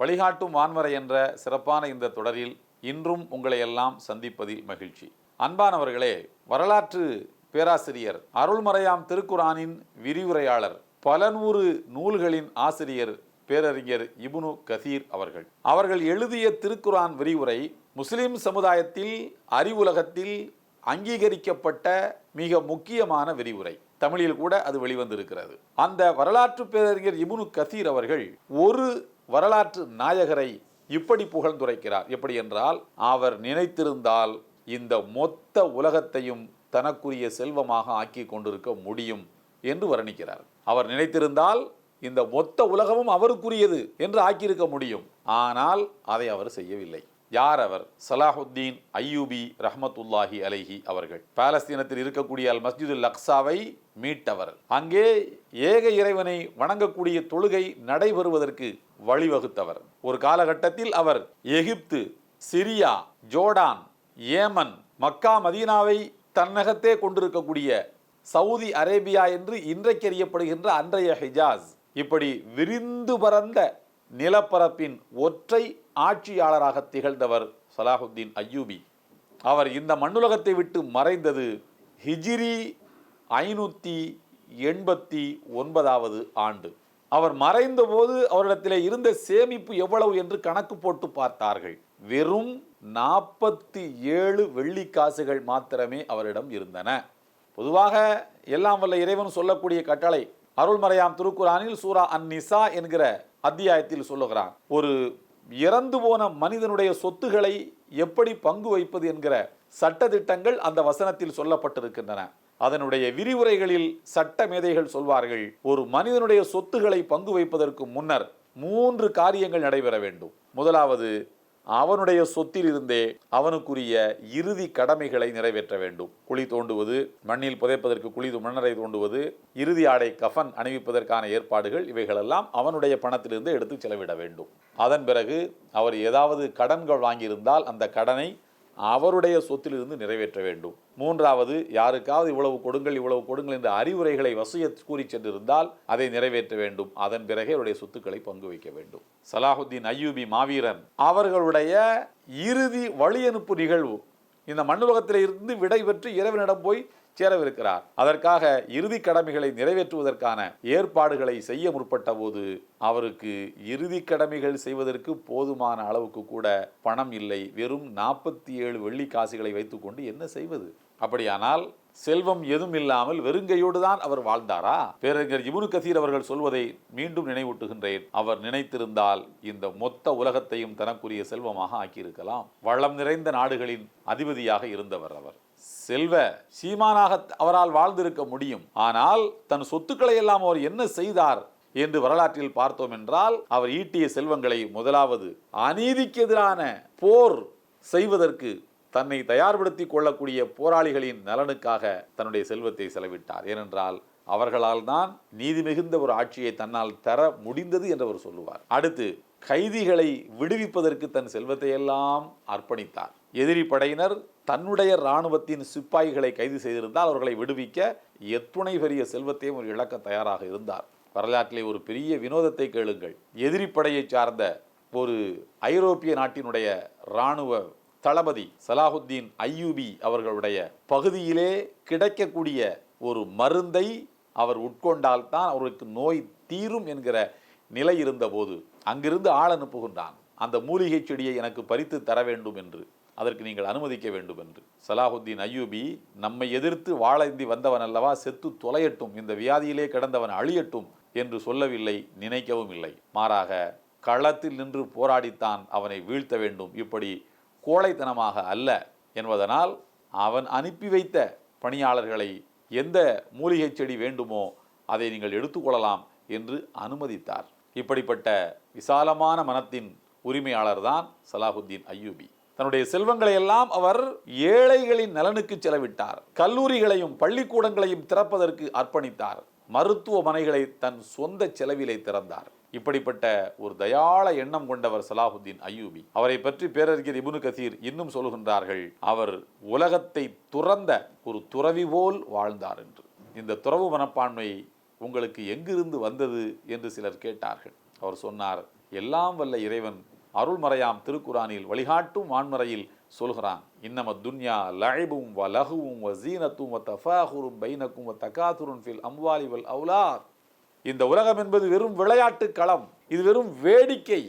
வழிகாட்டும் வான்வரை என்ற சிறப்பான இந்த தொடரில் இன்றும் உங்களை எல்லாம் சந்திப்பதில் மகிழ்ச்சி. அன்பானவர்களே வரலாற்று பேராசிரியர் அருள்மறையாம் திருக்குரானின் விரிவுரையாளர் பல நூறு நூல்களின் ஆசிரியர் பேரறிஞர் இபுனு கதீர் அவர்கள். அவர்கள் எழுதிய திருக்குரான் விரிவுரை முஸ்லிம் சமுதாயத்தில் அறிவுலகத்தில் அங்கீகரிக்கப்பட்ட மிக முக்கியமான விரிவுரை. தமிழில் கூட அது வெளிவந்திருக்கிறது. அந்த வரலாற்று பேரறிஞர் இபுனு கதீர் அவர்கள் ஒரு வரலாற்று நாயகரை இப்படி புகழ்ந்துரைக்கிறார். எப்படி என்றால் அவர் நினைத்திருந்தால் இந்த மொத்த உலகத்தையும் தனக்குரிய செல்வமாக ஆக்கி கொண்டிருக்க முடியும் என்று வர்ணிக்கிறார். அவர் நினைத்திருந்தால் இந்த மொத்த உலகமும் அவருக்குரியது என்று ஆக்கியிருக்க முடியும். ஆனால் அதை அவர் செய்யவில்லை. யார் அவர்? சலாஹுத்தீன் ஐயூபி ரஹமத்துல்லாஹி அலைஹி அவர்கள். பாலஸ்தீனத்தில் இருக்கக்கூடிய அல் மஸ்ஜிதுல் அக்ஸாவை மீட்டவர். அங்கே ஏக இறைவனை வணங்கக்கூடிய தொழுகை நடைபெறுவதற்கு வழிவகுத்தவர். ஒரு காலகட்டத்தில் அவர் Egypt Syria Jordan Yemen Mecca மதீனாவை தன்னகத்தே கொண்டிருக்கக்கூடிய சவுதி அரேபியா என்று இன்றைக்கு அறியப்படுகின்ற அன்றைய ஹிஜாஸ். இப்படி விரிந்து பரந்த நிலப்பரப்பின் ஒற்றை ஆட்சியாளராக திகழ்ந்தவர் சலாஹுத்தீன் அய்யூபி அவர் இந்த மண்ணுலகத்தை விட்டு மறைந்தது ஹிஜிரி ஐநூற்றி எண்பத்தி ஒன்பதாவது ஆண்டு. அவர் மறைந்தபோது அவரிடத்தில் இருந்த சேமிப்பு எவ்வளவு என்று கணக்கு போட்டு பார்த்தார்கள். வெறும் நாற்பத்தி ஏழு வெள்ளி காசுகள் மாத்திரமே அவரிடம் இருந்தன. பொதுவாக எல்லாம் வல்ல இறைவன் சொல்லக்கூடிய கட்டளை அருள்மறையாம் திருக்குறானில் சூரா அன் நிசா என்கிற அத்தியாயத்தில் சொல்லுகிறான். ஒரு இறந்து போன மனிதனுடைய சொத்துக்களை எப்படி பங்கு வைப்பது என்கிற சட்டத்திட்டங்கள் அந்த வசனத்தில் சொல்லப்பட்டிருக்கின்றன. அதனுடைய விரிவுரைகளில் சட்ட மேதைகள் சொல்வார்கள் ஒரு மனிதனுடைய சொத்துக்களை பங்கு வைப்பதற்கு முன்னர் மூன்று காரியங்கள் நடைபெற வேண்டும். முதலாவது அவனுடைய சொத்திலிருந்தே அவனுக்குரிய இறுதி கடமைகளை நிறைவேற்ற வேண்டும். குழி தோண்டுவது மண்ணில் புதைப்பதற்கு குழி மன்னரை தோண்டுவது இறுதி ஆடை கஃன் அணிவிப்பதற்கான ஏற்பாடுகள் இவைகளெல்லாம் அவனுடைய பணத்திலிருந்து எடுத்து செலவிட வேண்டும். அதன் பிறகு அவர் ஏதாவது கடன்கள் வாங்கியிருந்தால் அந்த கடனை அவருடைய சொத்திலிருந்து நிறைவேற்ற வேண்டும். மூன்றாவது யாருக்காவது இவ்வளவு கொடுங்கள் இவ்வளவு கொடுங்கள் என்ற அறிவுரைகளை வசிய கூறி சென்றிருந்தால் அதை நிறைவேற்ற வேண்டும். அதன் பிறகே அவருடைய சொத்துக்களை பங்கு வைக்க வேண்டும். சலாஹுத்தீன் அய்யூபி மாவீரன் அவர்களுடைய இறுதி வழியனுப்பு நிகழ்வு. இந்த மண்ணுலகத்தில் இருந்து விடை பெற்று இறைவனிடம் போய் சேரவிருக்கிறார். அதற்காக இறுதி கடமைகளை நிறைவேற்றுவதற்கான ஏற்பாடுகளை செய்ய முற்பட்ட போது அவருக்கு இறுதி கடமைகள் செய்வதற்கு போதுமான அளவுக்கு கூட பணம் இல்லை. வெறும் நாற்பத்தி ஏழு வெள்ளி காசுகளை வைத்துக்கொண்டு என்ன செய்வது? அப்படியானால் செல்வம் எதுவும் இல்லாமல் வெறுங்கையோடு தான் அவர் வாழ்ந்தாரா? பேரறிஞர் இபுனு கசீர் அவர்கள் சொல்வதை மீண்டும் நினைவூட்டுகின்றேன். அவர் நினைத்திருந்தால் இந்த மொத்த உலகத்தையும் தனக்குரிய செல்வமாக ஆக்கியிருக்கலாம். வளம் நிறைந்த நாடுகளின் அதிபதியாக இருந்தவர் அவர். செல்வ சீமானாக அவரால் வாழ்ந்திருக்க முடியும். ஆனால் தன் சொத்துக்களை எல்லாம் அவர் என்ன செய்தார் என்று வரலாற்றில் பார்த்தோம் என்றால் அவர் ஈட்டிய செல்வங்களை முதலாவது அநீதிக்கு எதிரான போர் செய்வதற்கு தன்னை தயார்படுத்தி கொள்ளக்கூடிய போராளிகளின் நலனுக்காக தன்னுடைய செல்வத்தை செலவிட்டார். ஏனென்றால் அவர்களால் தான் நீதி மிகுந்த ஒரு ஆட்சியை தன்னால் தர முடிந்தது என்று அவர் சொல்லுவார். அடுத்து கைதிகளை விடுவிப்பதற்கு தன் செல்வத்தை எல்லாம் அர்ப்பணித்தார். எதிரி படையினர் தன்னுடைய இராணுவத்தின் சிப்பாய்களை கைது செய்திருந்தால் அவர்களை விடுவிக்க எத்துணை பெரிய செல்வத்தையும் ஒரு இழக்க தயாராக இருந்தார். வரலாற்றிலே ஒரு பெரிய வினோதத்தை கேளுங்கள். எதிரி படையை சார்ந்த ஒரு ஐரோப்பிய நாட்டினுடைய இராணுவ தளபதி சலாஹுத்தீன் ஐயூபி அவர்களுடைய பகுதியிலே கிடைக்கக்கூடிய ஒரு மருந்தை அவர் உட்கொண்டால்தான் அவருக்கு நோய் தீரும் என்கிற நிலை இருந்தபோது அங்கிருந்து ஆள் அனுப்புகின்றான். அந்த மூலிகை செடியை எனக்கு பறித்து தர வேண்டும் என்று. அதற்கு நீங்கள் அனுமதிக்க வேண்டும் என்று. சலாஹுத்தீன் அய்யூபி நம்மை எதிர்த்து வாழந்தி வந்தவன் அல்லவா செத்து தொலையட்டும். இந்த வியாதியிலே கிடந்தவன் அழியட்டும் என்று சொல்லவில்லை நினைக்கவும் இல்லை. மாறாக களத்தில் நின்று போராடித்தான் அவனை வீழ்த்த வேண்டும். இப்படி கோழைத்தனமாக அல்ல என்பதனால் அவன் அனுப்பி வைத்த பணியாளர்களை எந்த மூலிகை செடி வேண்டுமோ அதை நீங்கள் எடுத்துக்கொள்ளலாம் என்று அனுமதித்தார். இப்படிப்பட்ட விசாலமான மனத்தின் உரிமையாளர் தான் சலாஹுத்தீன் அய்யூபி தன்னுடைய செல்வங்களை எல்லாம் அவர் ஏழைகளின் நலனுக்கு செலவிட்டார். கல்லூரிகளையும் பள்ளிக்கூடங்களையும் திறப்பதற்கு அர்ப்பணித்தார். மருத்துவமனைகளை தன் சொந்த செலவிலே திறந்தார். இப்படிப்பட்ட ஒரு தயாள எண்ணம் கொண்டவர் சலாஹுத்தீன் அய்யூபி அவரை பற்றி பேரறிஞர் இபுனு கசீர் இன்னும் சொல்கின்றார்கள் அவர் உலகத்தை துறந்த ஒரு துறவி போல் வாழ்ந்தார் என்று. இந்த துறவு மனப்பான்மை உங்களுக்கு எங்கிருந்து வந்தது என்று சிலர் கேட்டார்கள். அவர் சொன்னார் எல்லாம் வல்ல இறைவன் அருள்மறையாம் திருக்குரானில் வழிகாட்டும் வான்மறையில் சொல்கிறான். இன்னம துன்யா லழைபும் வ லகுவும் வ ஜீனத்தும் வ தஃபாஹுரும் பைனக்கும் வ தகாதுருன் ஃபில் அம்வாலி வல் அவுலார் இந்த உலகம் என்பது வெறும் விளையாட்டு களம் இது வெறும் வேடிக்கை.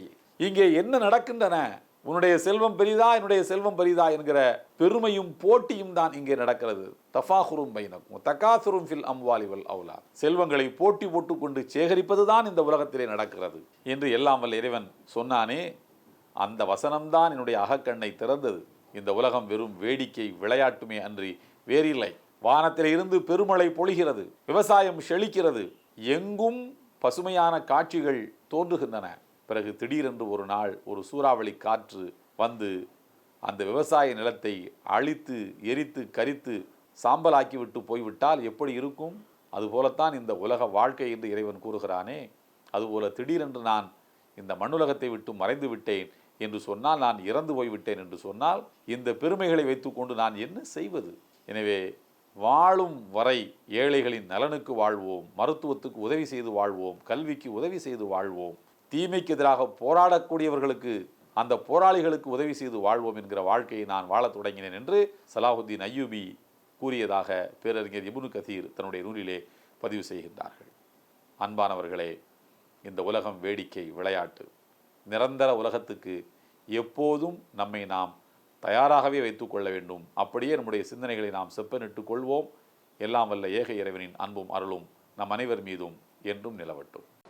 இங்கே என்ன நடக்கின்றன? உன்னுடைய செல்வம் பெரிதா என்னுடைய செல்வம் பெரிதா என்கிற பெருமையும் போட்டியும் தான் இங்கே நடக்கிறது. தஃபாஹுரும் பைனக்கும் தக்காசுரும் ஃபில் அம்வாலிவல் அவுலா. செல்வங்களை போட்டி போட்டுக்கொண்டு சேகரிப்பது தான் இந்த உலகத்திலே நடக்கிறது என்று எல்லாம் வல்ல இறைவன் சொன்னானே. அந்த வசனம்தான் என்னுடைய அகக்கண்ணை திறந்தது. இந்த உலகம் வெறும் வேடிக்கை விளையாட்டுமே அன்றி வேறில்லை. வானத்தில் இருந்து பெருமழை பொழிகிறது. விவசாயம் செழிக்கிறது. எங்கும் பசுமையான காட்சிகள் தோன்றுகின்றன. பிறகு திடீரென்று ஒரு நாள் ஒரு சூறாவளி காற்று வந்து அந்த விவசாய நிலத்தை அழித்து எரித்து கரித்து சாம்பலாக்கிவிட்டு போய்விட்டால் எப்படி இருக்கும்? அதுபோலத்தான் இந்த உலக வாழ்க்கை என்று இறைவன் கூறுகிறானே அதுபோல திடீரென்று நான் இந்த மண்ணுலகத்தை விட்டு மறைந்து விட்டேன் என்று சொன்னால் நான் இறந்து போய்விட்டேன் என்று சொன்னால் இந்த பெருமைகளை வைத்துக்கொண்டு நான் என்ன செய்வது? எனவே வாழும் வரை ஏழைகளின் நலனுக்கு வாழ்வோம் மருத்துவத்துக்கு உதவி செய்து வாழ்வோம் கல்விக்கு உதவி செய்து வாழ்வோம் தீமைக்கு எதிராக போராடக்கூடியவர்களுக்கு அந்த போராளிகளுக்கு உதவி செய்து வாழ்வோம் என்கிற வாழ்க்கையை நான் வாழத் தொடங்கினேன் என்று சலாஹுத்தீன் அய்யூபி கூறியதாக பேரறிஞர் இபுனு கதீர் தன்னுடைய நூலிலே பதிவு செய்கின்றார்கள். அன்பானவர்களே இந்த உலகம் வேடிக்கை விளையாட்டு நிரந்தர உலகத்துக்கு எப்போதும் நம்மை நாம் தயாராகவே வைத்துக்கொள்ள வேண்டும். அப்படியே நம்முடைய சிந்தனைகளை நாம் செப்பனிட்டு கொள்வோம். எல்லாம் வல்ல ஏக இறைவனின் அன்பும் அருளும் நம் அனைவர் மீதும் என்றும் நிலவட்டும்.